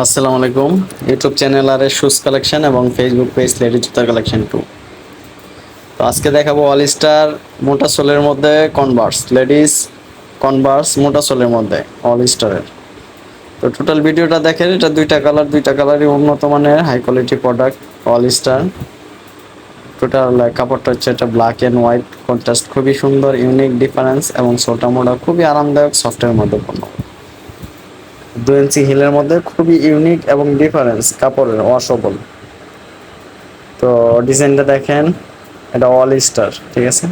আসসালামু আলাইকুম। YouTube channel আর শুজ কালেকশন এবং ফেসবুক পেজ লেডি জুতা কালেকশন টু তো আজকে দেখাবো অল স্টার মোটা সোলের মধ্যে কনভার্স লেডিস কনভার্স মোটা সোলের মধ্যে অল স্টারের তো টোটাল ভিডিওটা দেখেন, এটা দুইটা কালার দুইটা কালারই উন্নত মানের high quality product all star total কাপড়টা হচ্ছে এটা ব্ল্যাক অ্যান্ড হোয়াইট কন্ট্রাস্ট খুবই সুন্দর ইউনিক ডিফারেন্স এবং ছোটা মোটা খুবই আরামদায়ক সফটের মধ্যে পণ্য। দু ইঞ্চি হিলের মধ্যে খুবই ইউনিক এবং ডিফারেন্স কাপড়ের, অসবল। তো ডিজাইনটা দেখেন, এটা অল স্টার ঠিক আছে?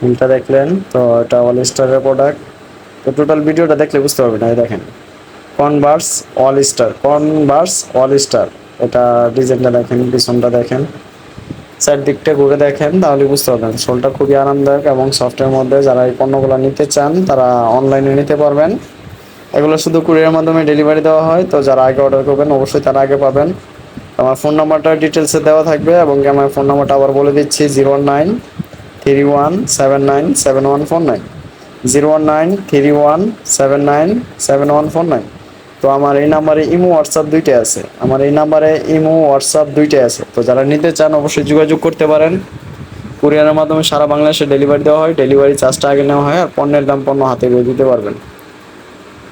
হিলটা দেখলেন, তো এটা অল স্টারের প্রোডাক্ট তো টোটাল ভিডিওটা দেখলে বুঝতে পারবেন, এই দেখেন। Converse all star Converse all star এটা ডিজাইনটা দেখেন, পিছনটা দেখেন। চারদিকটা ঘুরে দেখেন, তাহলে বুঝতে পারবেন, শোলটা খুবই আরামদায়ক এবং সফটের মধ্যে যারা এই পণ্যগুলো নিতে চান, তারা অনলাইনে নিতে পারবেন। এগুলো শুধু কুরিয়ার মাধ্যমে ডেলিভারি দেওয়া হয়, তো যারা আগে অর্ডার করবেন অবশ্যই তারা আগে পাবেন। আমার ফোন নাম্বারটা ডিটেলসে দেওয়া থাকবে এবং আমার ফোন নাম্বারটা আবার বলে দিচ্ছি zero nine three one seven nine seven one four nine zero one nine three one seven nine seven one four nine তো আমার এই নাম্বারে ইমো হোয়াটসঅ্যাপ দুইটাই আছে। আমার এই নাম্বারে ইমো হোয়াটসঅ্যাপ দুইটাই আছে। তো যারা নিতে চান অবশ্যই যোগাযোগ করতে পারেন। কুরিয়ারের মাধ্যমে সারা বাংলাদেশে ডেলিভারি দেওয়া হয় ডেলিভারি চার্জটা আগে নেওয়া হয় আর পণ্যের দাম পণ্য হাতে দিয়ে দিতে পারবেন।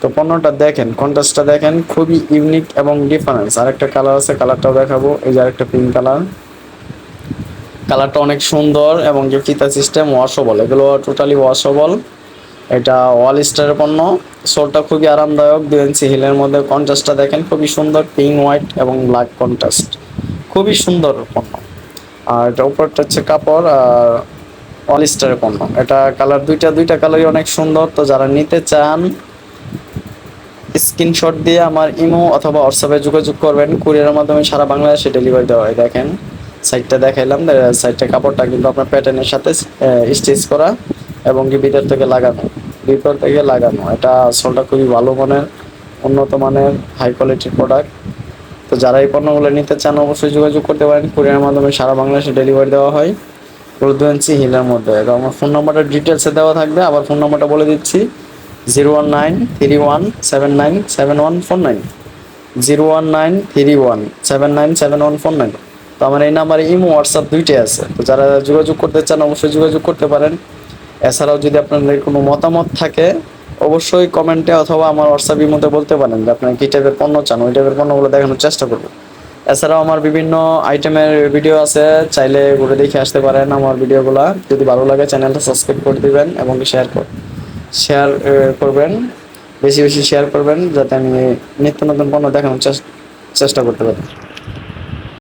তো পণ্যটা দেখেন কন্ট্রাস্টটা দেখেন, খুবই ইউনিক এবং ডিফারেন্স আরেকটা কালার আছে কালারটাও দেখাবো। এই যে আরেকটা পিঙ্ক কালার কালারটা অনেক সুন্দর এবং যে ফিতা সিস্টেম ওয়াশবল এগুলো টোটালি ওয়াশবল এটা ওয়াল স্টারের পণ্য। সোলটা খুবই আরামদায়ক দু ইঞ্চি হিলের মধ্যে। কন্ট্রাস্টটা দেখেন, খুবই সুন্দর পিঙ্ক হোয়াইট এবং ব্ল্যাক কন্ট্রাস্ট খুবই সুন্দর পণ্য। আর এটা উপরটা হচ্ছে কাপড়, আর অল স্টারের পণ্য। এটা কালার দুইটা দুইটা কালারই অনেক সুন্দর। তো যারা নিতে চান স্ক্রিনশট দিয়ে আমার ইমো অথবা হোয়াটসঅ্যাপে যোগাযোগ করবেন। কুরিয়ারের মাধ্যমে সারা বাংলাদেশে ডেলিভারি দেওয়া হয়। দেখেন সাইডটা দেখাইলাম। সাইডটা কাপড়টা কিন্তু আপনার প্যাটার্নের সাথে স্টিচ করা এবং কি ভিতর থেকে লাগানো। ভিতর থেকে লাগানো। এটা সোলটা খুবই ভালো মানের, উন্নত মানের হাই কোয়ালিটির প্রোডাক্ট তো যারা এই পণ্যগুলো নিতে চান, অবশ্যই যোগাযোগ করতে পারেন। কুরিয়ারের মাধ্যমে সারা বাংলাদেশে ডেলিভারি দেওয়া হয়। চোদ্দ ইঞ্চি হিলের মধ্যে। আমার ফোন নাম্বারটা ডিটেলসে দেওয়া থাকবে। আবার ফোন নাম্বারটা বলে দিচ্ছি। Zero one nine three one seven nine seven one four nine. Zero one nine three one seven nine seven one four nine. তো আমার এই নাম্বারে ইমো, হোয়াটসঅ্যাপ দুইটাই আছে। তো যারা যোগাযোগ করতে চান, অবশ্যই যোগাযোগ করতে পারেন। এছাড়াও যদি আপনাদের কোনো মতামত থাকে, অবশ্যই কমেন্টে অথবা আমার হোয়াটসঅ্যাপ ইমোতে বলতে পারেন যে আপনারা কী টাইপের পণ্য চান। ওই টাইপের পণ্যগুলো দেখানোর চেষ্টা করব। এছাড়াও আমার বিভিন্ন আইটেমের ভিডিও আছে। চাইলে ঘুরে দেখে আসতে পারেন আমার ভিডিওগুলো যদি ভালো লাগে চ্যানেলটা সাবস্ক্রাইব করে দিবেন এবং শেয়ার কর শেয়ার করবেন, বেশি বেশি শেয়ার করবেন, যাতে আমি নিত্য নতুন পণ্য দেখানোর চেষ্টা করতে পারি।